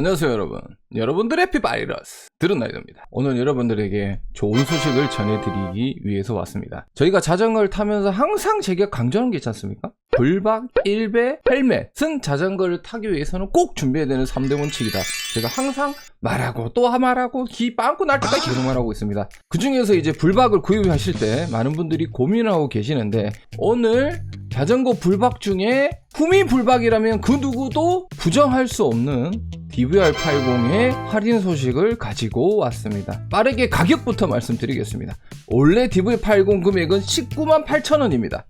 안녕하세요 여러분. 여러분들의 해피바이러스. 드른나이드입니다. 오늘 여러분들에게 좋은 소식을 전해드리기 위해서 왔습니다. 저희가 자전거를 타면서 항상 제가 강조하는 게 있지 않습니까? 불박, 일배, 헬멧은 자전거를 타기 위해서는 꼭 준비해야 되는 3대 원칙이다. 제가 항상 말하고 또 말하고 기 빵꾸 날 때까지 계속 말하고 있습니다. 그 중에서 이제 불박을 구입하실 때 많은 분들이 고민하고 계시는데 오늘 자전거 불박 중에 후미 불박이라면 그 누구도 부정할 수 없는 DVR80의 할인 소식을 가지고 왔습니다. 빠르게 가격부터 말씀드리겠습니다. 원래 DVR80 금액은 19만 8천원입니다.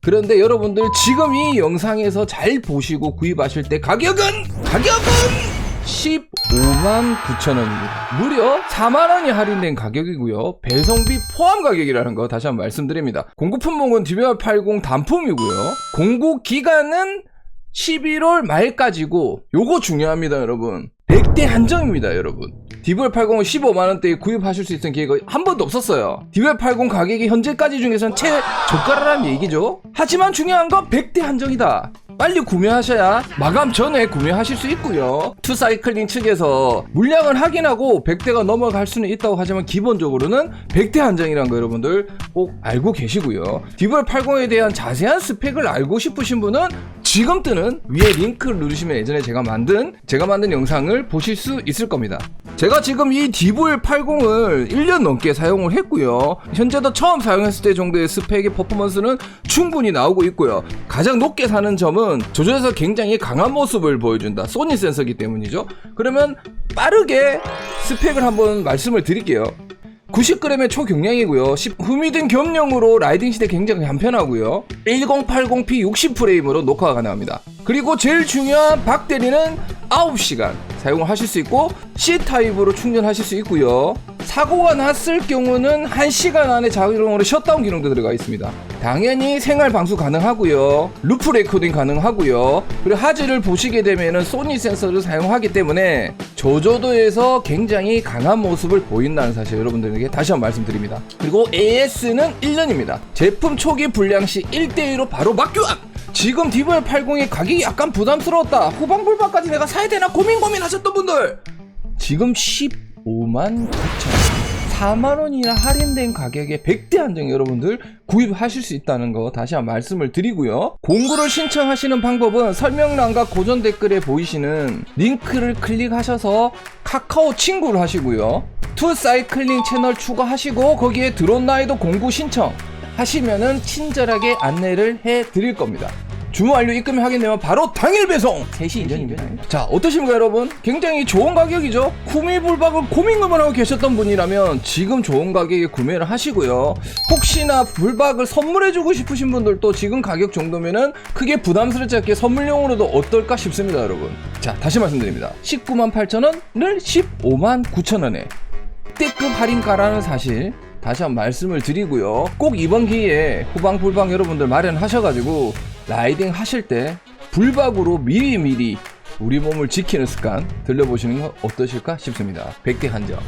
그런데 여러분들 지금 이 영상에서 잘 보시고 구입하실 때 가격은 가격은 15만 9천원입니다. 무려 4만원이 할인된 가격이고요. 배송비 포함 가격이라는 거 다시 한번 말씀드립니다. 공구 품목은 DBR80 단품이고요. 공구 기간은 11월 말까지고 요거 중요합니다 여러분. 100대 한정입니다 여러분. DBR80은 15만원대에 구입하실 수 있는 기회가 한 번도 없었어요. DBR80 가격이 현재까지 중에서는 최저가라는 얘기죠? 하지만 중요한 건 100대 한정이다. 빨리 구매하셔야 마감 전에 구매하실 수 있고요. 투사이클링 측에서 물량을 확인하고 100대가 넘어갈 수는 있다고 하지만 기본적으로는 100대 한정이라는 거 여러분들 꼭 알고 계시고요. DBR80에 대한 자세한 스펙을 알고 싶으신 분은 지금 뜨는 위에 링크를 누르시면 예전에 제가 만든 제가 만든 영상을 보실 수 있을 겁니다. 제가 지금 이 DVL80을 1년 넘게 사용을 했고요. 현재도 처음 사용했을 때 정도의 스펙의 퍼포먼스는 충분히 나오고 있고요. 가장 높게 사는 점은 조절에서 굉장히 강한 모습을 보여준다. 소니 센서기 때문이죠. 그러면 빠르게 스펙을 한번 말씀을 드릴게요. 90g의 초경량이고요. 10 후미등 겸용으로 라이딩 시대 굉장히 간편하고요. 1080p 60프레임으로 녹화가 가능합니다. 그리고 제일 중요한 박대리는 9시간 사용을 하실 수 있고 C타입으로 충전하실 수 있고요. 사고가 났을 경우는 1시간 안에 자동으로 셧다운 기능도 들어가 있습니다. 당연히 생활 방수 가능하고요. 루프 레코딩 가능하고요. 그리고 하즈를 보시게 되면은 소니 센서를 사용하기 때문에 저조도에서 굉장히 강한 모습을 보인다는 사실 여러분들에게 다시 한번 말씀드립니다. 그리고 AS는 1년입니다. 제품 초기 불량 시 1대1로 바로 막교환! 지금 DVR80의 가격이 약간 부담스러웠다. 후방 불박까지 내가 사야 되나 고민 고민하셨던 분들 지금 15만 9천 4만 원이나 할인된 가격에 100대 한정 여러분들 구입하실 수 있다는 거 다시 한 번 말씀을 드리고요. 공구를 신청하시는 방법은 설명란과 고전 댓글에 보이시는 링크를 클릭하셔서 카카오 친구를 하시고요. 투 사이클링 채널 추가하시고 거기에 드론 나이도 공구 신청 하시면은 친절하게 안내를 해 드릴 겁니다. 주문 완료 입금이 확인되면 바로 당일 배송. 3시 이전입니다 자 어떠십니까 여러분? 굉장히 좋은 가격이죠? 구매 불박을 고민만 하고 계셨던 분이라면 지금 좋은 가격에 구매를 하시고요. 혹시나 불박을 선물해주고 싶으신 분들도 지금 가격 정도면은 크게 부담스럽지 않게 선물용으로도 어떨까 싶습니다 여러분. 자 다시 말씀드립니다. 19만 8천원을 15만 9천원에 때급 할인가라는 사실 다시 한번 말씀을 드리고요. 꼭 이번 기회에 후방 불방 여러분들 마련하셔가지고 라이딩 하실 때 불박으로 미리미리 우리 몸을 지키는 습관 들려보시는 건 어떠실까 싶습니다. 100대 한정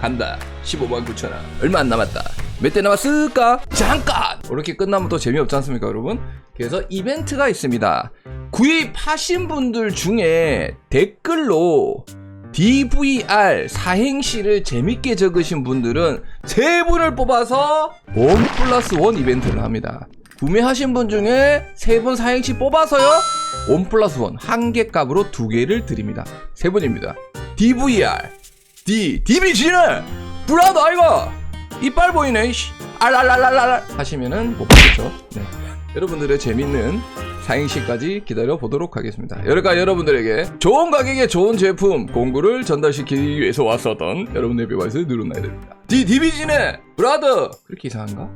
간다 15만 9천 원 얼마 안 남았다 몇 대 남았을까? 잠깐! 이렇게 끝나면 또 재미없지 않습니까 여러분? 그래서 이벤트가 있습니다. 구입하신 분들 중에 댓글로 DVR 사행시를 재밌게 적으신 분들은 세 분을 뽑아서 원 플러스 원 이벤트를 합니다. 구매하신 분 중에 세 분 사행시 뽑아서요. 원 플러스 원 한 개 값으로 두 개를 드립니다. 세 분입니다. DVR D DBG는 브라더 아이가 이빨 보이네. 씨. 알랄랄랄랄 하시면은 못 받겠죠. 네. 여러분들의 재밌는 사행시까지 기다려 보도록 하겠습니다. 여러가 여러분들에게 좋은 가격에 좋은 제품 공구를 전달시키기 위해서 왔었던 여러분의 비바이스 누른나야 됩니다. 디 디비진의 브라더 그렇게 이상한가?